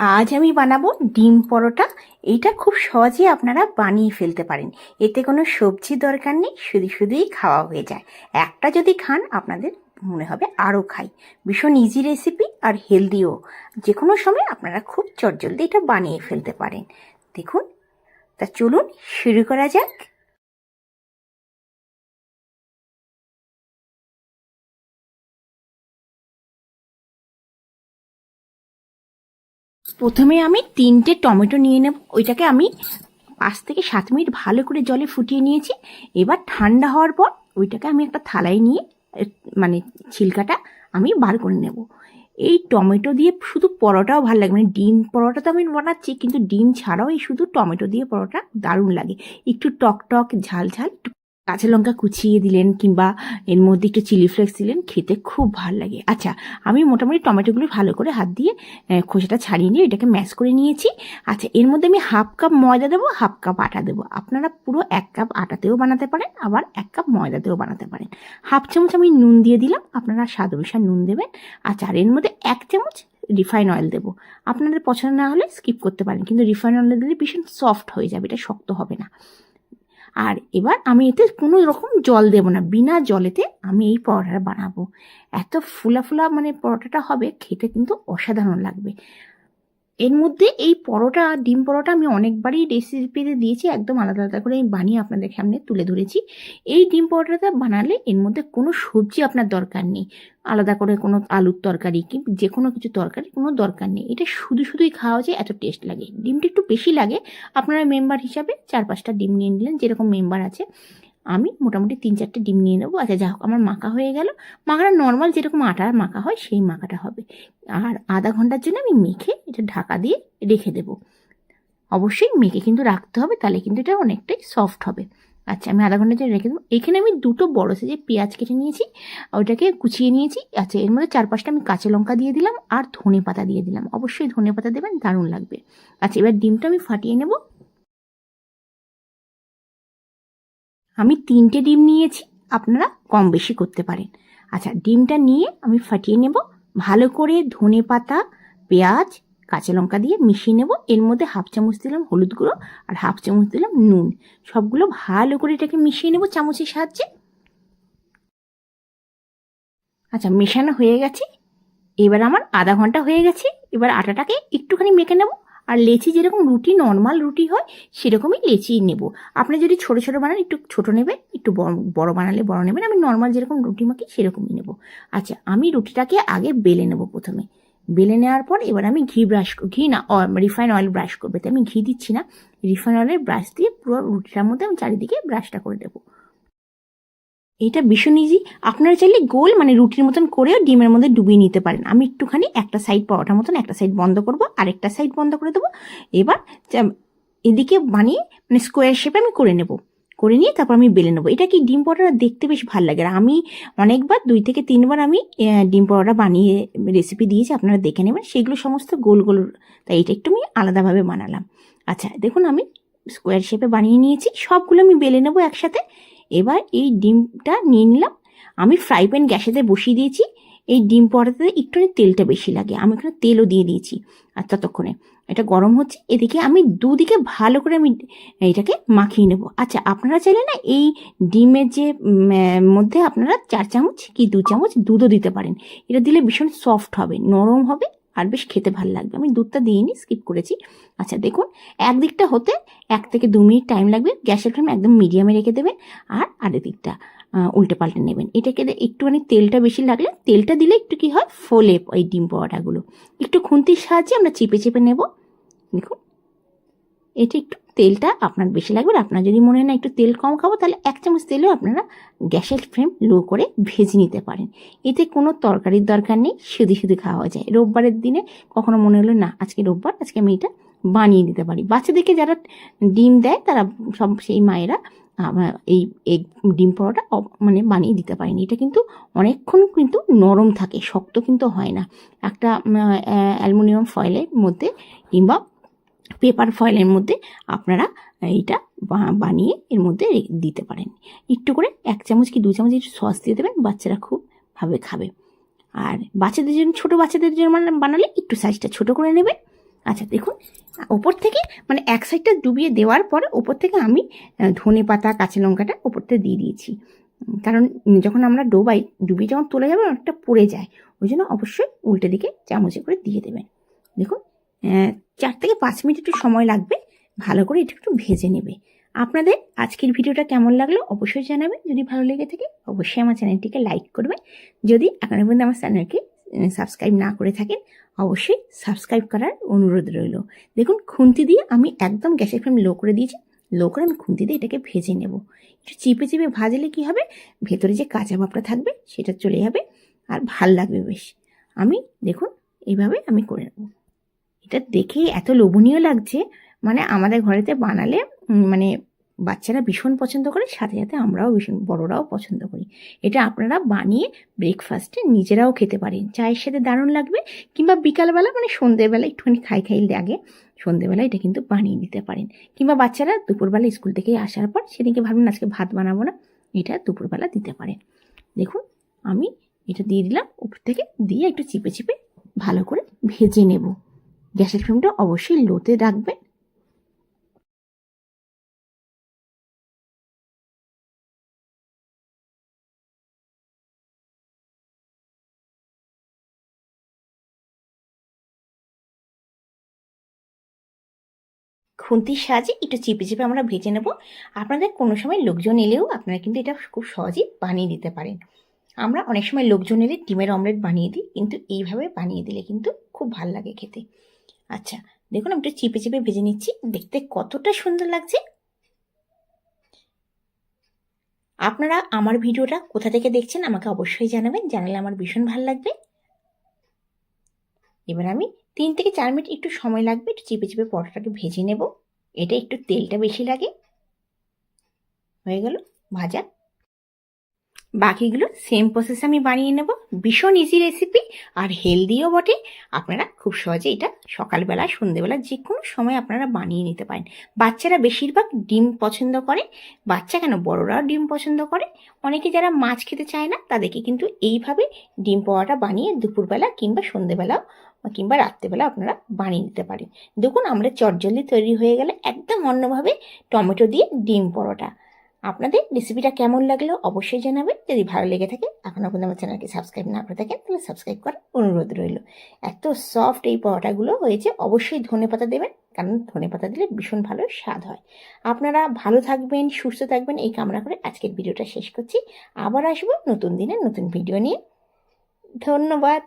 আজ আমি বানাবো ডিম পরোটা। এইটা খুব সহজে আপনারা বানিয়ে ফেলতে পারেন। এতে কোনো সবজি দরকার নেই, শুধু শুধুই খাওয়া হয়ে যায়। একটা যদি খান, আপনাদের মনে হবে আরও খাই। ভীষণ ইজি রেসিপি আর হেলদিও যে কোনো সময় আপনারা খুব চটজলদি এটা বানিয়ে ফেলতে পারেন। দেখুন, তা চলুন, শুরু করা যাক। প্রথমে আমি তিনটে টমেটো নিয়ে নেব। ওইটাকে আমি পাঁচ থেকে সাত মিনিট ভালো করে জলে ফুটিয়ে নিয়েছি। এবার ঠান্ডা হওয়ার পর ওইটাকে আমি একটা থালায় নিয়ে মানে ছিলকাটা আমি বার করে নেব। এই টমেটো দিয়ে শুধু পরোটাও ভালো লাগে। মানে ডিম পরোটা তো আমি বানাচ্ছি, কিন্তু ডিম ছাড়াও এই শুধু টমেটো দিয়ে পরোটা দারুণ লাগে। একটু টক টক, ঝাল ঝাল কাঁচা লঙ্কা কুচিয়ে দিলেন কিংবা এর মধ্যে একটু চিলি ফ্লেক্স দিলেন, খেতে খুব ভালো লাগে। আচ্ছা আমি মোটামুটি টমেটোগুলো ভালো করে হাত দিয়ে খোসাটা ছাড়িয়ে নিয়ে এটাকে ম্যাশ করে নিয়েছি। আচ্ছা এর মধ্যে আমি হাফ কাপ ময়দা দেবো হাফ কাপ আটা দেবো। আপনারা পুরো এক কাপ আটাতেও বানাতে পারেন, আবার এক কাপ ময়দাতেও বানাতে পারেন। হাফ চামচ আমি নুন দিয়ে দিলাম, আপনারা স্বাদ অনুসার নুন দেবেন। আচ্ছা আর এর মধ্যে এক চামচ রিফাইন অয়েল দেবো। আপনাদের পছন্দ না হলে স্কিপ করতে পারেন, কিন্তু রিফাইন অয়েল দিলে ভীষণ সফট হয়ে যাবে, এটা শক্ত হবে না। আর এবার আমি এতে কোনো রকম জল দেব না। বিনা জলেতে আমি এই পরোটাটা বানাবো। এত ফুলা ফুলা মানে পরোটাটা হবে, খেতে কিন্তু অসাধারণ লাগবে। এর মধ্যে এই পরোটা, ডিম পরোটা আমি অনেকবারই রেসিপিতে দিয়েছি, একদম আলাদা আলাদা করে আমি বানিয়ে আপনাদের সামনে তুলে ধরেছি। এই ডিম পরোটাটা বানালে এর মধ্যে কোনো সবজি আপনার দরকার নেই। আলাদা করে কোনো আলুর তরকারি কি যে কোনো কিছু তরকারি, কোনো দরকার নেই। এটা শুধু শুধুই খাওয়া যায় এত টেস্ট লাগে। ডিমটা একটু বেশি লাগে, আপনারা মেম্বার হিসাবে চার পাঁচটা ডিম নিয়ে নিলেন, যেরকম মেম্বার আছে। আমি মোটামুটি তিন চারটে ডিম নিয়ে নেব। আচ্ছা যা হোক, আমার মাখা হয়ে গেল। মাখাটা নর্মাল যেরকম আটার মাখা হয়, সেই মাখাটা হবে। আর আধা ঘণ্টার জন্য আমি মেখে এটা ঢাকা দিয়ে রেখে দেবো। অবশ্যই মেখে কিন্তু রাখতে হবে, তাহলে কিন্তু এটা অনেকটাই সফট হবে। আচ্ছা আমি আধা ঘণ্টার জন্য রেখে দেবো। এখানে আমি দুটো বড় সাইজের পেঁয়াজ কেটে নিয়েছি ওইটাকে কুচিয়ে নিয়েছি। আচ্ছা এর মধ্যে চার পাঁচটা আমি কাঁচা লঙ্কা দিয়ে দিলাম আর ধনে পাতা দিয়ে দিলাম। অবশ্যই ধনে পাতা দেবেন, দারুণ লাগবে। আচ্ছা এবার ডিমটা আমি ফাটিয়ে নেব। আমি তিনটে ডিম নিয়েছি, আপনারা কম বেশি করতে পারেন। আচ্ছা ডিমটা নিয়ে আমি ফাটিয়ে নেব, ভালো করে ধনে পাতা, পেঁয়াজ, কাঁচা লঙ্কা দিয়ে মিশিয়ে নেব। এর মধ্যে হাফ চামচ দিলাম হলুদ গুঁড়ো আর হাফ চামচ দিলাম নুন। সবগুলো ভালো করে এটাকে মিশিয়ে নেব চামচের সাহায্যে। আচ্ছা মেশানো হয়ে গেছে। এবার আমার আধা ঘণ্টা হয়ে গেছে। এবার আটাটাকে একটুখানি মেখে নেব। আর লেচি যেরকম রুটি নর্মাল রুটি হয়, সেরকমই লেচি নেব। আপনি যদি ছোট ছোট বানান, একটু ছোট নেবেন, একটু বড় বানালে বড় নেবেন, আমি নর্মাল যেরকম রুটি মাখি সেরকমই নেব। আচ্ছা আমি রুটিটাকে আগে বেলে নেব প্রথমে। বেলে নেওয়ার পর এবার আমি ঘি ব্রাশ ঘি না রিফাইন অয়েল ব্রাশ করবে। তো আমি ঘি দিচ্ছি না রিফাইন অয়েলের ব্রাশ দিয়ে পুরো রুটিটার মধ্যে আমি চারিদিকে ব্রাশটা করে দেবো। এটা ভীষণ ইজি আপনারা চাইলে গোল মানে রুটির মতন করেও ডিমের মধ্যে ডুবিয়ে নিতে পারেন। আমি একটুখানি একটা সাইড পরোটার মতন একটা সাইড বন্ধ করব, আরেকটা সাইড বন্ধ করে দেবো। এবার এদিকে বানিয়ে মানে স্কোয়ার শেপে আমি করে নেব। করে নিয়ে তারপর আমি বেলে নেব। এটা কি ডিম পরোটা দেখতে বেশ ভালো লাগে আর আমি অনেকবার, দুই থেকে তিনবার আমি ডিম পরোটা বানিয়ে রেসিপি দিয়েছি, আপনারা দেখে নেবেন। সেগুলো সমস্ত গোল গোল, তাই এটা একটু আমি আলাদাভাবে বানালাম। আচ্ছা দেখুন আমি স্কোয়ার শেপে বানিয়ে নিয়েছি। সবগুলো আমি বেলে নেব একসাথে। এবার এই ডিমটা নিয়ে নিলাম। আমি ফ্রাই প্যান গ্যাসেতে বসিয়ে দিয়েছি। এই ডিম পরোটাতে একটুখানি তেলটা বেশি লাগে। আমি এখানে তেলও দিয়ে দিয়েছি আর ততক্ষণে। এটা গরম হচ্ছে। এদিকে আমি দুদিকে ভালো করে আমি এটাকে মাখিয়ে নেব। আচ্ছা আপনারা চাইলে না এই ডিমের যে মধ্যে আপনারা চার চামচ কি দু চামচ দুধও দিতে পারেন। এটা দিলে ভীষণ সফট হবে, নরম হবে। আর বেশ খেতে ভালো লাগবে। আমি দুধটা দিইনি স্কিপ করেছি। আচ্ছা দেখুন, একদিকটা হতে এক থেকে দু মিনিট টাইম লাগবে। গ্যাসের ফ্লেম একদম মিডিয়ামে রেখে দেবেন আর আরেক দিকটা উল্টে পাল্টে নেবেন। এটাকে একটুখানি তেলটা বেশি লাগলে, তেলটা দিলে একটু কি হয়? ফোলে ওই ডিম পরোটাগুলো। একটু খুন্তির সাহায্যে আমরা চেপে চেপে নেব। দেখুন, এটা একটু তেলটা আপনার বেশি লাগবে। আপনার যদি মনে হয় না একটু তেল কম খাব, তাহলে এক চামচ তেলেও আপনারা গ্যাসের ফ্লেম লো করে ভেজে নিতে পারেন। এতে কোনো তরকারির দরকার নেই শুধু শুধু খাওয়া যায়। রোববারের দিনে কখনো মনে হলো, না, আজকে রোববার, আজকে আমি এটা বানিয়ে দিতে পারি। বাচ্চাদেরকে যারা ডিম দেয়, তারা সব সেই মায়েরা এই এগ, ডিম পরোটা মানে বানিয়ে দিতে পারেন। এটা কিন্তু অনেকক্ষণ কিন্তু নরম থাকে, শক্ত কিন্তু হয় না। একটা অ্যালুমিনিয়াম ফয়েলের মধ্যে কিংবা পেপার ফয়েলের মধ্যে আপনারা এইটা বানিয়ে এর মধ্যে দিতে পারেন। একটু করে এক চামচ কি দু চামচ একটু সস দিয়ে দেবেন, বাচ্চারা খুব ভাবে খাবে। আর বাচ্চাদের জন্য, ছোটো বাচ্চাদের জন্য বানা- বানালে একটু সাইজটা ছোটো করে নেবেন। আচ্ছা দেখুন, ওপর থেকে মানে এক সাইডটা ডুবিয়ে দেওয়ার পরে ওপর থেকে আমি ধনে পাতা, কাঁচা লঙ্কাটা ওপর থেকে দিয়ে দিয়েছি। কারণ যখন আমরা ডোবাই, ডুবিয়ে যখন তোলা যাবে, অনেকটা পড়ে যায়। ওই জন্য অবশ্যই উল্টে দিকে চামচে করে দিয়ে দেবেন। দেখুন চার থেকে পাঁচ মিনিট একটু সময় লাগবে, ভালো করে এটা একটু ভেজে নেবে। আপনাদের আজকের ভিডিওটা কেমন লাগল অবশ্যই জানাবেন, যদি ভালো লেগে থাকে অবশ্যই আমার চ্যানেলটিকে লাইক করবেন। যদি এখনও পর্যন্ত আমার চ্যানেলকে সাবস্ক্রাইব না করে থাকেন, অবশ্যই সাবস্ক্রাইব করার অনুরোধ রইল। দেখুন, খুন্তি দিয়ে আমি একদম গ্যাসের ফ্লেম লো করে দিয়েছি, লো করে আমি খুন্তি দিয়ে এটাকে ভেজে নেব। একটু চিপে চিপে ভাজলে কি হবে? ভেতরে যে কাঁচা ভাবটা থাকবে সেটা চলে যাবে, আর ভালো লাগবে বেশ। আমি, দেখুন এইভাবে আমি করে নেব। এটা দেখেই এত লোভনীয় লাগছে। মানে আমাদের ঘরেতে বানালে মানে বাচ্চারা ভীষণ পছন্দ করে, সাথে সাথে আমরাও ভীষণ, বড়রাও পছন্দ করি। এটা আপনারা বানিয়ে ব্রেকফাস্টে নিজেরাও খেতে পারেন। চায়ের সাথে দারুণ লাগবে, কিংবা বিকালবেলা মানে সন্ধ্যেবেলা একটুখানি খাই খাই লাগে সন্ধ্যেবেলা এটা কিন্তু বানিয়ে দিতে পারেন। কিংবা বাচ্চারা দুপুরবেলা স্কুল থেকে আসার পর সেদিকে ভাববেন আজকে ভাত বানাবো না, এটা দুপুরবেলা দিতে পারেন দেখুন, আমি এটা দিয়ে দিলাম, উপর থেকে দিয়ে একটু চিপে চিপে ভালো করে ভেজে নেব। গ্যাসের ফ্লেমটা অবশ্যই লোতে রাখবেন। খুন্তির সাহায্যে একটু চিপে চিপে আমরা ভেজে নেব। আপনাদের কোনো সময় লোকজন এলেও আপনারা কিন্তু এটা খুব সহজেই বানিয়ে দিতে পারেন। আমরা অনেক সময় লোকজন এলে ডিমের অমলেট বানিয়ে দিই, কিন্তু এইভাবে বানিয়ে দিলে কিন্তু খুব ভালো লাগে খেতে। আচ্ছা দেখুন আমি একটু চিপে চিপে ভেজে নিচ্ছি। দেখতে কতটা সুন্দর লাগছে। আপনারা আমার ভিডিওটা কোথা থেকে দেখছেন আমাকে অবশ্যই জানাবেন। জানালে আমার ভীষণ ভালো লাগবে। এবার আমি তিন থেকে চার মিনিট একটু সময় লাগবে, একটু চিপে চিপে পরোটাটাকে ভেজে নেব। এটা একটু তেলটা বেশি লাগে। হয়ে গেল, ভাজা। বাকিগুলো সেম প্রসেস আমি বানিয়ে নেব। ভীষণ ইজি রেসিপি আর হেলদিও বটে। আপনারা খুব সহজে এটা সকালবেলা, সন্ধেবেলা যে কোনো সময় আপনারা বানিয়ে নিতে পারেন। বাচ্চারা বেশিরভাগ ডিম পছন্দ করে, বাচ্চা কেন বড়রাও ডিম পছন্দ করে? অনেকে যারা মাছ খেতে চায় না, তাদেরকে কিন্তু এইভাবে ডিম পোয়াটা বানিয়ে দুপুরবেলা কিংবা সন্ধেবেলাও কিংবা রাত্রেবেলা আপনারা বানিয়ে নিতে পারেন। দেখুন আমরা চটজলদি তৈরি হয়ে গেলে একদম অন্যভাবে টমেটো দিয়ে ডিম পরোটা আপনাদের রেসিপিটা কেমন লাগল অবশ্যই জানাবেন। যদি ভালো লেগে থাকে, এখন আপনার আমার চ্যানেলকে সাবস্ক্রাইব না করে থাকেন, তাহলে সাবস্ক্রাইব করার অনুরোধ রইল। এত সফট এই পরোটাগুলো হয়েছে, অবশ্যই ধনে পাতা দেবেন, কারণ ধনে পাতা দিলে ভীষণ ভালো স্বাদ হয়। আপনারা ভালো থাকবেন, সুস্থ থাকবেন, এই কামনা করে আজকের ভিডিওটা শেষ করছি। আবার আসব নতুন দিনে নতুন ভিডিও নিয়ে। ধন্যবাদ।